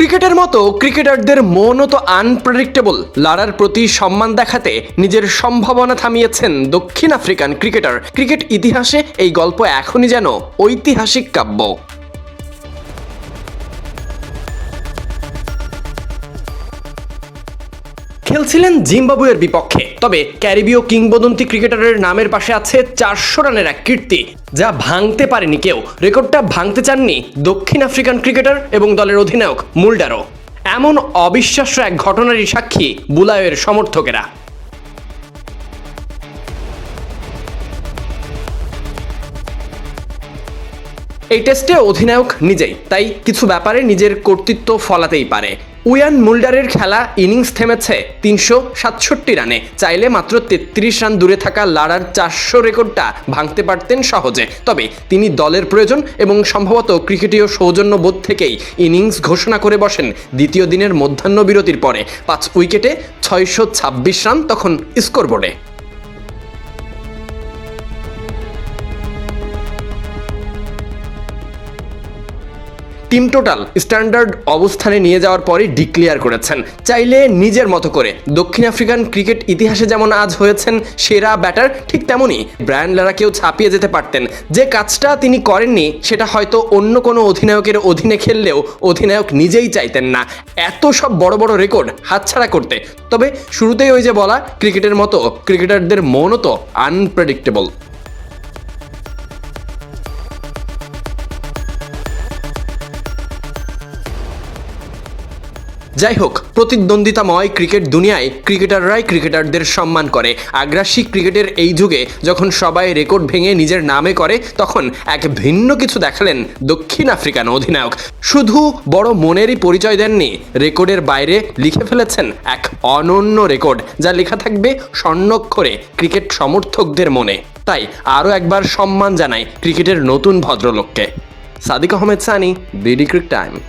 ক্রিকেটের মতো ক্রিকেটারদের মনও তো আনপ্রেডিক্টেবল লারার প্রতি সম্মান দেখাতে নিজের সম্ভাবনা থামিয়েছেন দক্ষিণ আফ্রিকান ক্রিকেটার। ক্রিকেট ইতিহাসে এই গল্প এখনই যেন ঐতিহাসিক কাব্য। খেলছিলেন জিম্বাবুয়ের বিপক্ষে। তবে ক্যারিবীয় কিংবদন্তি ক্রিকেটারের নামের পাশে আছে চারশো রানের এক কীর্তি, যা ভাঙতে পারেনি কেউ। রেকর্ডটা ভাঙতে চাননি দক্ষিণ আফ্রিকান ক্রিকেটার এবং দলের অধিনায়ক মুলডারও। এমন অবিশ্বাস্য এক ঘটনারই সাক্ষী বুলায়ের সমর্থকেরা। এই টেস্টে অধিনায়ক নিজেই, তাই কিছু ব্যাপারে নিজের কর্তৃত্ব ফলাতেই পারে। উয়ান মুল্ডারের খেলা ইনিংস থেমেছে তিনশো সাতষট্টি রানে। চাইলে মাত্র তেত্রিশ রান দূরে থাকা লারার চারশো রেকর্ডটা ভাঙতে পারতেন সহজে। তবে তিনি দলের প্রয়োজন এবং সম্ভবত ক্রিকেটীয় সৌজন্য বোধ থেকেই ইনিংস ঘোষণা করে বসেন দ্বিতীয় দিনের মধ্যাহ্ন বিরতির পরে। পাঁচ উইকেটে ছয়শো ছাব্বিশ রান তখন স্কোরবোর্ডে। টিম টোটাল স্ট্যান্ডার্ড অবস্থানে নিয়ে যাওয়ার পরই ডিক্লেয়ার করেছেন। চাইলে নিজের মতো করে। দক্ষিণ আফ্রিকান ক্রিকেট ইতিহাসে যেমন আজ হয়েছেন সেরা ব্যাটার, ঠিক তেমনই ব্রায়ান লারাকেও ছাপিয়ে যেতে পারতেন। যে কাজটা তিনি করেননি, সেটা হয়তো অন্য কোনো অধিনায়কের অধীনে খেললেও অধিনায়ক নিজেই চাইতেন না। এত সব বড় বড় রেকর্ড হাতছাড়া করতে। তবে শুরুতেই ওই যে বলা, ক্রিকেটের মতো, ক্রিকেটারদের মনও তো আনপ্রেডিক্টেবল যাই হোক প্রতিদ্বন্দ্বিতাময় ক্রিকেট দুনিয়ায় ক্রিকেটাররাই ক্রিকেটারদের সম্মান করে। আগ্রাসী ক্রিকেটের এই যুগে যখন সবাই রেকর্ড ভেঙে নিজের নামে করে, তখন এক ভিন্ন কিছু দেখালেন দক্ষিণ আফ্রিকান অধিনায়ক। শুধু বড় মনেরই পরিচয় দেননি, রেকর্ডের বাইরে লিখে ফেলেছেন এক অনন্য রেকর্ড, যা লেখা থাকবে স্বর্ণক্ষরে ক্রিকেট সমর্থকদের মনে। তাই আরও একবার সম্মান জানাই ক্রিকেটের নতুন ভদ্রলোককে। Sadik Ahmed Sunny, BD cric time.